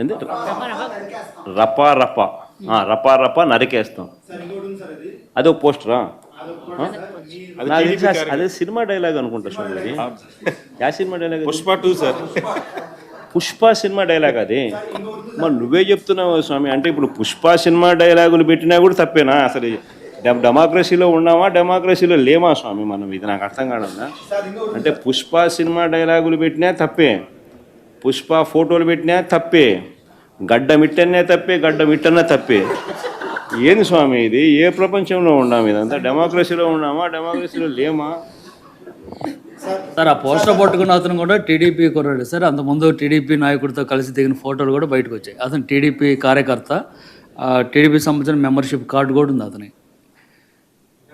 ఏంది? రప రప రప రప నరికేస్తాం. అదో పోస్టరా అది సినిమా డైలాగ్ అనుకుంటా స్వామి అది yeah cinema dialogue? Pushpa two sir. Pushpa cinema dialogue అది. మరి నువ్వే చెప్తున్నావు స్వామి. అంటే ఇప్పుడు పుష్ప సినిమా డైలాగులు పెట్టినా కూడా తప్పేనా? అసలు డెమ- డెమోక్రసీలో ఉన్నామా డెమోక్రసీలో లేమా స్వామి? మనం ఇది నాకు అర్థం కాదన్నా. అంటే పుష్ప సినిమా డైలాగులు పెట్టినా తప్పే. పుష్ప ఫోటోలు పెట్టినా తప్పే గడ్డ మిట్టనే తప్పే గడ్డ మిట్టనే తప్పే. ఏంది స్వామి ఇది? ఏ ప్రపంచంలో ఉన్నాము ఇదంతా? డెమోక్రసీలో ఉన్నామా? డెమోక్రసీలో లేమా? సార్ ఆ పోస్టర్ పట్టుకున్న అతను కూడా టీడీపీ కుర్రాడు. సార్ అంతకుముందు టీడీపీ నాయకుడితో కలిసి దిగిన ఫోటోలు కూడా బయటకు వచ్చాయి. అతను టీడీపీ కార్యకర్త టీడీపీ సంబంధించిన మెంబర్షిప్ కార్డు కూడా ఉంది అతని.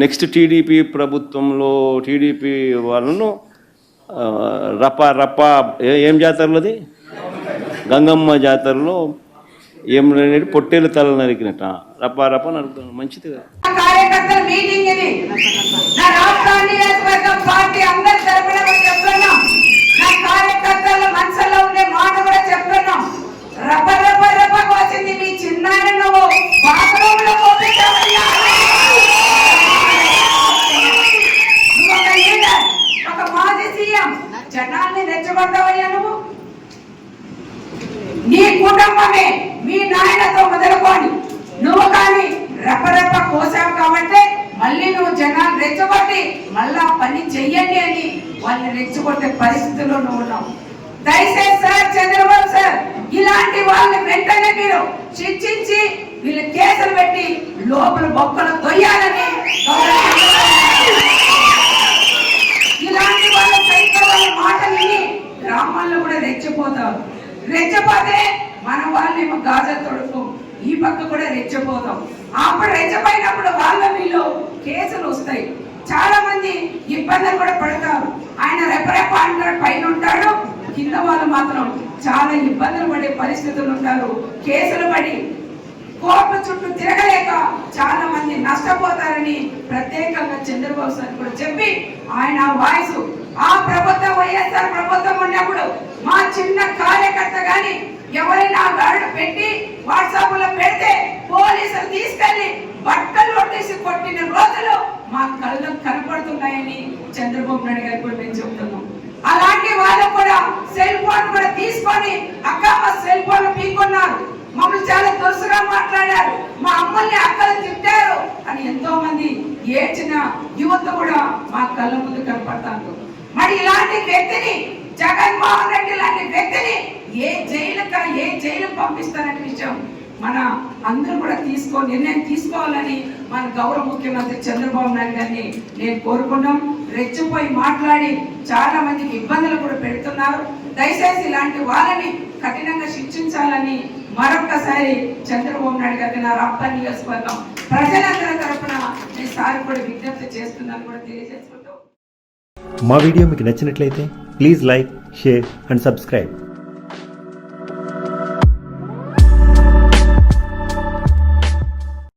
నెక్స్ట్ టీడీపీ ప్రభుత్వంలో టీడీపీ వాళ్ళను రప్ప రప రప ఏ- ఏం జాతరలోది గంగమ్మ జాతరలో ఏం అనేది పొట్టేలు తల నరికినట్ట. రప రప నరుకుతాను మంచిది కదా కార్యకర్తల మీటింగ్ ఇది నా రాష్ట్ర నియోజకవర్గం పార్టీ అందరి తరపున కూడా చెప్తున్నాం నా కార్యకర్తల మనసులో ఉండే మాట కూడా చెప్తున్నాం రప్ప రప్ప రప్ప కోసింది మీ చిన్నారి నువ్వు బాత్రూమ్లో పోపించావయ్యా. నువ్వు ఒక లీడర్ ఒక మాజీ సీఎం జనాల్ని రెచ్చగొడతావయ్యా నువ్వు నీ కుటుంబమే మీ నాయనతో మొదలుకొని. నువ్వు కానీ రెపరెప కోసావు కాబట్టి మళ్ళీ నువ్వు జనాలు రెచ్చగొట్టి మళ్ళా పని చెయ్యండి అని వాళ్ళని రెచ్చగొట్టే పరిస్థితుల్లో నువ్వు ఉన్నావు. దయచేసి సార్ చంద్రబాబు సార్ ఇలాంటి వాళ్ళని వెంటనే మీరు శిక్షించి వీళ్ళు కేసులు పెట్టి లోపల బొక్కలు తొయ్యాలని అప్పుడు రెచ్చపోయినప్పుడు వాళ్ళ మీలో కేసులు వస్తాయి. చాలా మంది ఇబ్బందులు కూడా పడతారు. ఆయన రెపరెప అంటాడు పైన ఉంటాడు కింద వాళ్ళు మాత్రం చాలా ఇబ్బందులు పడే పరిస్థితులు ఉంటారు. కేసులు పడి కోర్టు చుట్టూ తిరగలేక చాలా మంది నష్టపోతారని ప్రత్యేకంగా చంద్రబాబు సార్ కూడా చెప్పి ఆయన వాయిస్ ఆ ప్రభుత్వం వైఎస్ఆర్ ప్రభుత్వం ఉన్నప్పుడు మా చిన్న కార్యకర్త గాని ఎవరైనా పెట్టి వాట్సాప్లో పెడితే పోలీసులు తీసుకెళ్ళి బట్టలు కొట్టేసి కొట్టిన రోజులు మా కళ్ళకు కనపడుతున్నాయని చంద్రబాబు నాయుడు గారికి కూడా మేము చెప్తున్నాం అలాంటి వాళ్ళు కూడా సెల్ ఫోన్ కూడా తీసుకొని అక్క మా సెల్ ఫోన్ పీకున్నారు మమ్మల్ని చాలా దురుసుగా మాట్లాడారు. మా అమ్మల్ని అక్కలు తిట్టారు అని ఎంతో మంది ఏడ్చిన యువత కూడా మా కళ్ళ ముందు కనపడతారు మరి ఇలాంటి వ్యక్తిని జగన్మోహన్ రెడ్డి లాంటి వ్యక్తిని ఏ జైలుక ఏ జైలు పంపిస్తారనే విషయం మన అందరూ కూడా తీసుకో నిర్ణయం తీసుకోవాలని మన గౌరవ ముఖ్యమంత్రి చంద్రబాబు నాయుడు గారిని నేను కోరుకున్నాం రెచ్చిపోయి మాట్లాడి చాలా మందికి ఇబ్బందులు కూడా పెడుతున్నారు. దయచేసి ఇలాంటి వాళ్ళని కఠినంగా శిక్షించాలని మరొక్కసారి చంద్రబాబు నాయుడు గారికి నా రాప్తా నియోజకవర్గం ప్రజలందరి తరపున నేను సార్ కూడా విజ్ఞప్తి చేస్తున్నాను కూడా తెలియజేసుకుంటాం. మా వీడియో మీకు నచ్చినట్లయితే please like share and subscribe.